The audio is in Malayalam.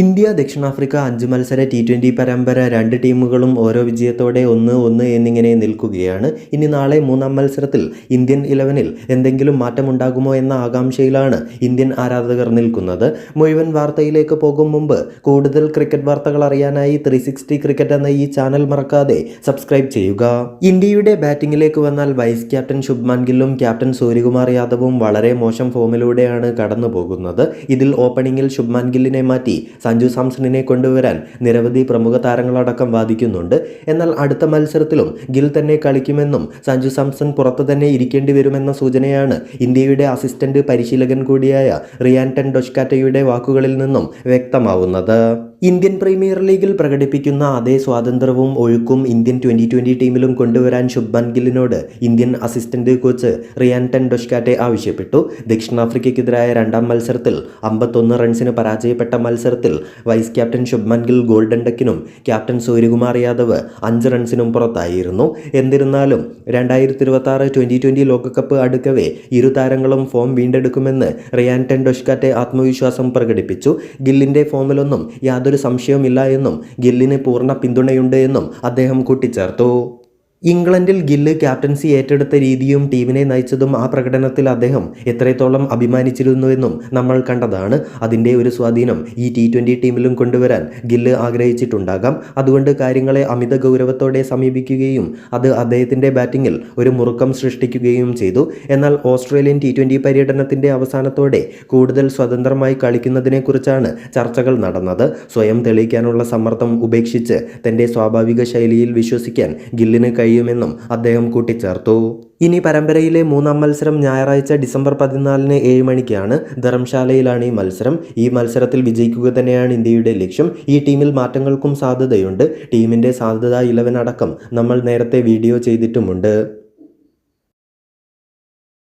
ഇന്ത്യ ദക്ഷിണാഫ്രിക്ക അഞ്ച് മത്സര ടി ട്വന്റി പരമ്പര രണ്ട് ടീമുകളും ഓരോ വിജയത്തോടെ ഒന്ന് ഒന്ന് എന്നിങ്ങനെ നിൽക്കുകയാണ്. ഇനി നാളെ മൂന്നാം മത്സരത്തിൽ ഇന്ത്യൻ ഇലവനിൽ എന്തെങ്കിലും മാറ്റമുണ്ടാകുമോ എന്ന ആകാംക്ഷയിലാണ് ഇന്ത്യൻ ആരാധകർ നിൽക്കുന്നത്. മുഴുവൻ വാർത്തയിലേക്ക് പോകും മുമ്പ് കൂടുതൽ ക്രിക്കറ്റ് വാർത്തകൾ അറിയാനായി ത്രീ സിക്സ്റ്റി ക്രിക്കറ്റ് എന്ന ഈ ചാനൽ മറക്കാതെ സബ്സ്ക്രൈബ് ചെയ്യുക. ഇന്ത്യയുടെ ബാറ്റിംഗിലേക്ക് വന്നാൽ വൈസ് ക്യാപ്റ്റൻ ശുഭ്മാൻ ഗില്ലും ക്യാപ്റ്റൻ സൂര്യകുമാർ യാദവും വളരെ മോശം ഫോമിലൂടെയാണ് കടന്നു പോകുന്നത് ഇതിൽ ഓപ്പണിംഗിൽ ശുഭ്മാൻ ഗില്ലിനെ മാറ്റി സഞ്ജു സാംസണിനെ കൊണ്ടുവരാൻ നിരവധി പ്രമുഖ താരങ്ങളടക്കം വാദിക്കുന്നുണ്ട്. എന്നാൽ അടുത്ത മത്സരത്തിലും ഗിൽ തന്നെ കളിക്കുമെന്നും സഞ്ജു സാംസൺ പുറത്തു തന്നെ ഇരിക്കേണ്ടി വരുമെന്ന സൂചനയാണ് ഇന്ത്യയുടെ അസിസ്റ്റന്റ് പരിശീലകൻ കൂടിയായ റിയാൻടൻ ഡൊഷ്കാറ്റയുടെ വാക്കുകളിൽ നിന്നും വ്യക്തമാവുന്നത്. ഇന്ത്യൻ പ്രീമിയർ ലീഗിൽ പ്രകടിപ്പിക്കുന്ന അതേ സ്വാതന്ത്ര്യവും ഒഴുക്കും ഇന്ത്യൻ ട്വന്റി ട്വന്റി ടീമിലും കൊണ്ടുവരാൻ Shubman ഗില്ലിനോട് Indian assistant coach Ryan ten Doeschate ആവശ്യപ്പെട്ടു. ദക്ഷിണാഫ്രിക്കയ്ക്കെതിരായ രണ്ടാം മത്സരത്തിൽ അമ്പത്തൊന്ന് റൺസിന് പരാജയപ്പെട്ട മത്സരത്തിൽ vice captain Shubman Gill golden ഡക്കിനും captain Suryakumar Yadav അഞ്ച് റൺസിനും പുറത്തായിരുന്നു. എന്നിരുന്നാലും രണ്ടായിരത്തി ഇരുപത്തി ആറ് ട്വന്റി ട്വന്റി ലോകകപ്പ് അടുക്കവേ ഇരു താരങ്ങളും ഫോം വീണ്ടെടുക്കുമെന്ന് റിയാൻടൻ ഡൊഷ്കാറ്റെ ആത്മവിശ്വാസം പ്രകടിപ്പിച്ചു. ഗില്ലിന്റെ ഫോമിലൊന്നും യാതൊരു സംശയവുമില്ല എന്നും ഗില്ലിന് പൂർണ പിന്തുണയുണ്ട് എന്നും അദ്ദേഹം കൂട്ടിച്ചേർത്തു. ഇംഗ്ലണ്ടിൽ ഗില്ല് ക്യാപ്റ്റൻസി ഏറ്റെടുത്ത രീതിയും ടീമിനെ നയിച്ചതും ആ പ്രകടനത്തിൽ അദ്ദേഹം എത്രത്തോളം അഭിമാനിച്ചിരുന്നുവെന്നും നമ്മൾ കണ്ടതാണ്. അതിന്റെ ഒരു സ്വാധീനം ഈ ടി ട്വന്റി ടീമിലും കൊണ്ടുവരാൻ ഗില്ല് ആഗ്രഹിച്ചിട്ടുണ്ടാകാം. അതുകൊണ്ട് കാര്യങ്ങളെ അമിത ഗൗരവത്തോടെ സമീപിക്കുകയും അത് അദ്ദേഹത്തിന്റെ ബാറ്റിങ്ങിൽ ഒരു മുറുക്കം സൃഷ്ടിക്കുകയും ചെയ്തു. എന്നാൽ ഓസ്ട്രേലിയൻ ടി ട്വന്റി പര്യടനത്തിന്റെ അവസാനത്തോടെ കൂടുതൽ സ്വതന്ത്രമായി കളിക്കുന്നതിനെക്കുറിച്ചാണ് ചർച്ചകൾ നടന്നത്. സ്വയം തെളിയിക്കാനുള്ള സമ്മർദ്ദം ഉപേക്ഷിച്ച് തന്റെ സ്വാഭാവിക ശൈലിയിൽ വിശ്വസിക്കാൻ ഗില്ലിന് കഴിയുമെന്നും അദ്ദേഹം കൂട്ടിച്ചേർത്തു. ഇനി പരമ്പരയിലെ മൂന്നാം മത്സരം ഞായറാഴ്ച ഡിസംബർ പതിനാലിന് ഏഴ് മണിക്കാണ് ധർമ്മശാലയിലാണ് ഈ മത്സരം. ഈ മത്സരത്തിൽ വിജയിക്കുക തന്നെയാണ് ഇന്ത്യയുടെ ലക്ഷ്യം. ഈ ടീമിൽ മാറ്റങ്ങൾക്കും സാധ്യതയുണ്ട്. ടീമിന്റെ സാധ്യത ഇലവൻ അടക്കം നമ്മൾ നേരത്തെ വീഡിയോ ചെയ്തിട്ടുമുണ്ട്.